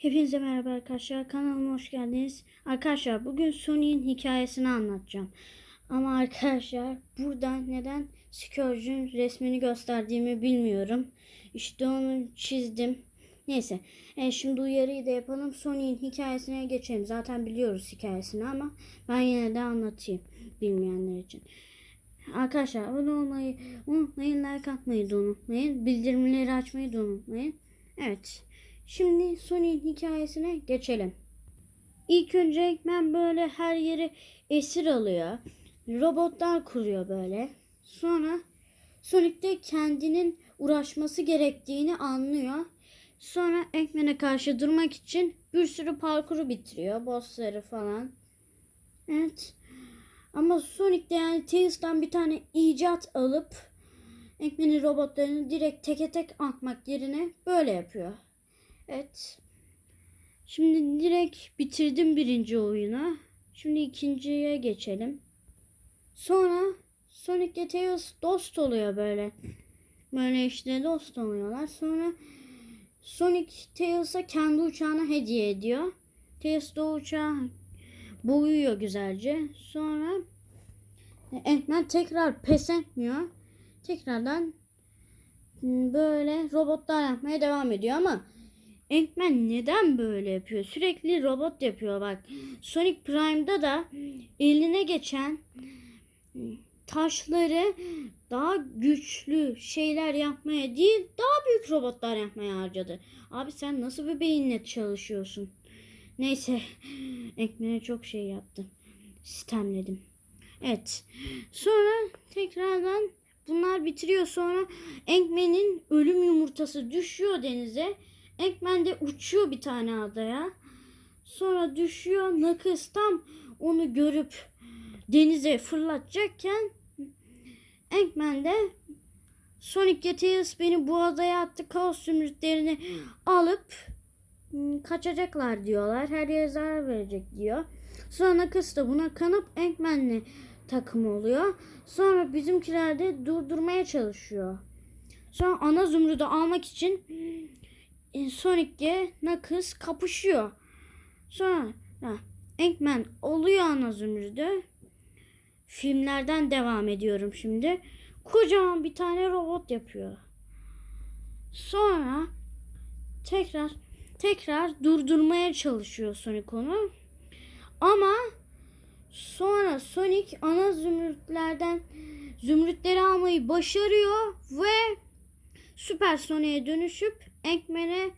Hepinize merhaba arkadaşlar. Kanalıma hoş geldiniz. Arkadaşlar bugün Sony'in hikayesini anlatacağım. Ama arkadaşlar burada neden Scourge'ün resmini gösterdiğimi bilmiyorum. İşte onu çizdim. Neyse. E, şimdi uyarıyı da yapalım. Sony'in hikayesine geçelim. Zaten biliyoruz hikayesini ama ben yine de anlatayım bilmeyenler için. Arkadaşlar abone olmayı unutmayın. Like atmayı da unutmayın. Bildirimleri açmayı da unutmayın. Evet. Şimdi Sony'in hikayesine geçelim. İlk önce Eggman böyle her yeri esir alıyor. Robotlar kuruyor böyle. Sonra Sonic de kendinin uğraşması gerektiğini anlıyor. Sonra Eggman'e karşı durmak için bir sürü parkuru bitiriyor. Bossları falan. Evet. Ama Sonic de yani Tails'tan bir tane icat alıp Eggman'in robotlarını direkt teke tek atmak yerine böyle yapıyor. Evet. Şimdi direkt bitirdim birinci oyunu. Şimdi ikinciye geçelim. Sonra Sonic ile Tails dost oluyor böyle. Böyle işte dost oluyorlar. Sonra Sonic Tails'a kendi uçağını hediye ediyor. Tails de uçağı boyuyor güzelce. Sonra Eggman tekrar pes etmiyor. Tekrardan böyle robotlar yapmaya devam ediyor ama Eggman neden böyle yapıyor? Sürekli robot yapıyor bak. Sonic Prime'da da eline geçen taşları daha güçlü şeyler yapmaya değil daha büyük robotlar yapmaya harcadı. Abi sen nasıl bir beyinle çalışıyorsun? Neyse Eggman'e çok şey yaptım. Sistemledim. Evet. Sonra tekrardan bunlar bitiriyor. Sonra Eggman'in ölüm yumurtası düşüyor denize. Eggman de uçuyor bir tane adaya. Sonra düşüyor. Knuckles tam onu görüp denize fırlatacakken Eggman de Sonic Tails beni bu adaya attı. Kaos zümrütlerini alıp hmm, kaçacaklar diyorlar. Her yere zarar verecek diyor. Sonra Knuckles da buna kanıp Eggman'le takım oluyor. Sonra bizimkiler de durdurmaya çalışıyor. Sonra ana zümrüdü almak için Sonic'le Knuckles kapışıyor. Sonra Eggman oluyor ana zümrüdü. Filmlerden devam ediyorum şimdi. Kocaman bir tane robot yapıyor. Sonra tekrar tekrar durdurmaya çalışıyor Sonic onu. Ama sonra Sonic ana zümrütlerden zümrütleri almayı başarıyor ve Süper Sonic'e dönüşüp Eggman'e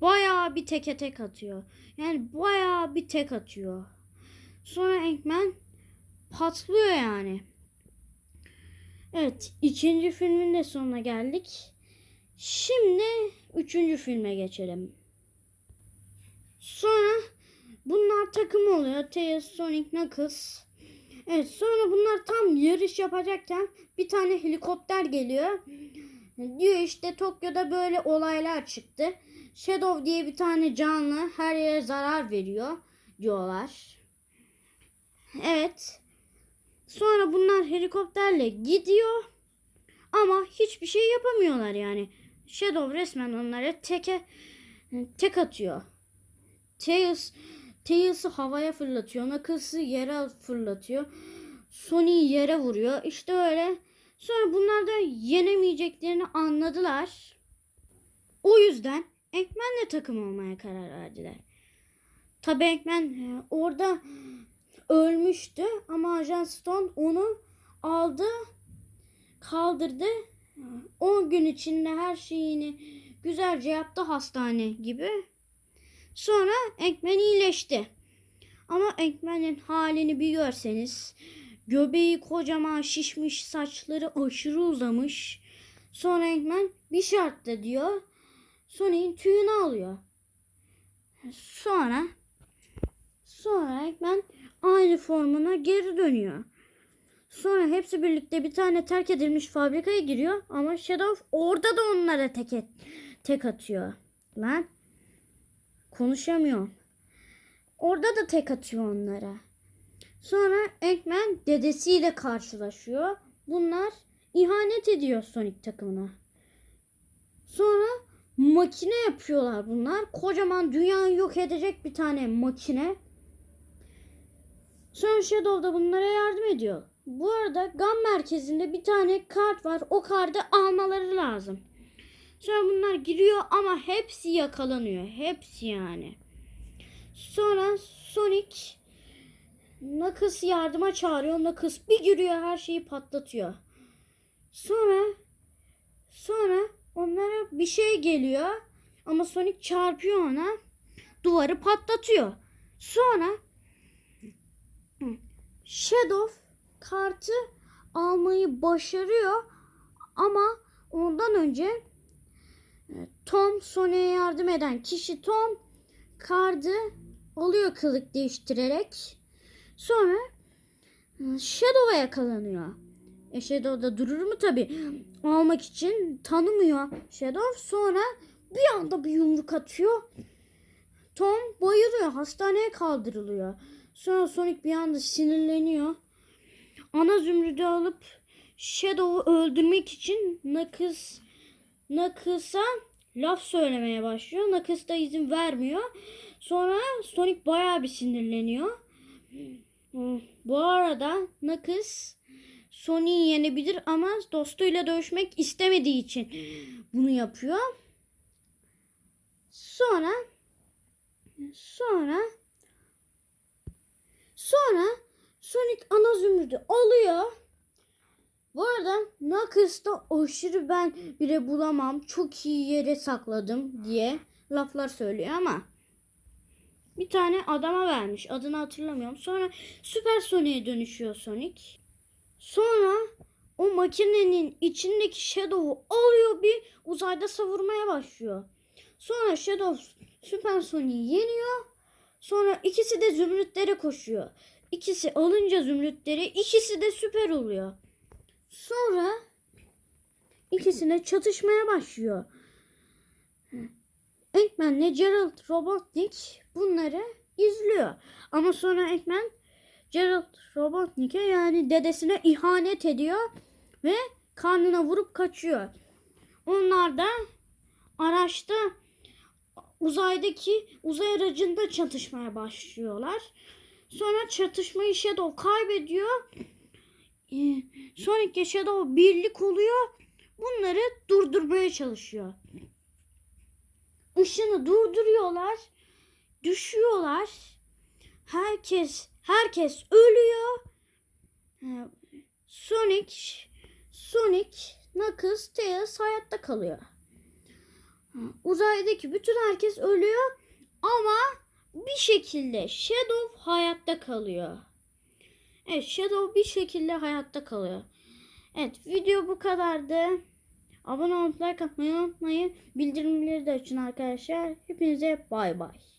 bayağı bir teke tek atıyor. Yani bayağı bir tek atıyor. Sonra Eggman patlıyor yani. Evet ikinci filmin de sonuna geldik. Şimdi üçüncü filme geçelim. Sonra bunlar takım oluyor. Tails, Sonic, Knuckles. Evet sonra bunlar tam yarış yapacakken bir tane helikopter geliyor. Diyor işte Tokyo'da böyle olaylar çıktı. Shadow diye bir tane canlı her yere zarar veriyor diyorlar. Evet. Sonra bunlar helikopterle gidiyor. Ama hiçbir şey yapamıyorlar yani. Shadow resmen onlara teke tek atıyor. Tails Tails'ı havaya fırlatıyor. Knuckles'ı yere fırlatıyor. Sonic'i yere vuruyor. İşte öyle. Sonra bunlar da yenemeyeceklerini anladılar. O yüzden Eggman'le takım olmaya karar verdiler. Tabi Eggman orada ölmüştü ama Ajan Stone onu aldı, kaldırdı. 10 gün içinde her şeyini güzelce yaptı hastane gibi. Sonra Eggman iyileşti. Ama Eggman'in halini bir görseniz göbeği kocaman şişmiş saçları aşırı uzamış. Sonra Eggman bir şartla diyor. Sonic'in tüyünü alıyor. Sonra sonra Eggman aynı formuna geri dönüyor. Sonra hepsi birlikte bir tane terk edilmiş fabrikaya giriyor ama Shadow orada da onlara tek, et, tek atıyor. Lan konuşamıyor. Orada da tek atıyor onlara. Sonra Eggman dedesiyle karşılaşıyor. Bunlar ihanet ediyor Sonic takımına. Sonra makine yapıyorlar bunlar. Kocaman dünyayı yok edecek bir tane makine. Sonra Shadow da bunlara yardım ediyor. Bu arada GAM merkezinde bir tane kart var. O kartı almaları lazım. Sonra bunlar giriyor ama hepsi yakalanıyor. Hepsi yani. Sonra Sonic Knuckles yardıma çağırıyor. Knuckles bir giriyor her şeyi patlatıyor. Sonra sonra onlara bir şey geliyor ama Sonic çarpıyor ona. Duvarı patlatıyor. Sonra Shadow kartı almayı başarıyor ama ondan önce e, Tom Sonic'e yardım eden kişi Tom kartı alıyor kılık değiştirerek. Sonra e, Shadow'a yakalanıyor. E Shadow da durur mu tabi? Almak için tanımıyor Shadow. Sonra bir anda bir yumruk atıyor. Tom bayılıyor. Hastaneye kaldırılıyor. Sonra Sonic bir anda sinirleniyor. Ana zümrüdü alıp Shadow'u öldürmek için Knuckles Knuckles'a laf söylemeye başlıyor. Knuckles da izin vermiyor. Sonra Sonic bayağı bir sinirleniyor. Bu arada Knuckles Sonic'i yenebilir ama dostuyla dövüşmek istemediği için bunu yapıyor. Sonra sonra sonra Sonic ana zümrüdü alıyor. Bu arada Knuckles da aşırı ben bile bulamam çok iyi yere sakladım diye laflar söylüyor ama bir tane adama vermiş. Adını hatırlamıyorum. Sonra Süper Sonic'e dönüşüyor Sonic. Sonra o makinenin içindeki Shadow'u alıyor bir uzayda savurmaya başlıyor. Sonra Shadow Süper Sonic'i yeniyor. Sonra ikisi de zümrütlere koşuyor. İkisi alınca zümrütleri ikisi de süper oluyor. Sonra ikisine çatışmaya başlıyor. Eggman'le Gerald Robotnik bunları izliyor. Ama sonra Eggman Gerald Robotnik'e yani dedesine ihanet ediyor ve karnına vurup kaçıyor. Onlar da araçta uzaydaki uzay aracında çatışmaya başlıyorlar. Sonra çatışmayı Shadow kaybediyor. Ee, Sonic ile Shadow birlik oluyor. Bunları durdurmaya çalışıyor. Işını durduruyorlar. Düşüyorlar. Herkes herkes ölüyor. Sonic Sonic, Knuckles, Tails hayatta kalıyor. Uzaydaki bütün herkes ölüyor ama bir şekilde Shadow hayatta kalıyor. Evet Shadow bir şekilde hayatta kalıyor. Evet video bu kadardı. Abone olup like atmayı unutmayın. Bildirimleri de açın arkadaşlar. Hepinize bay bay.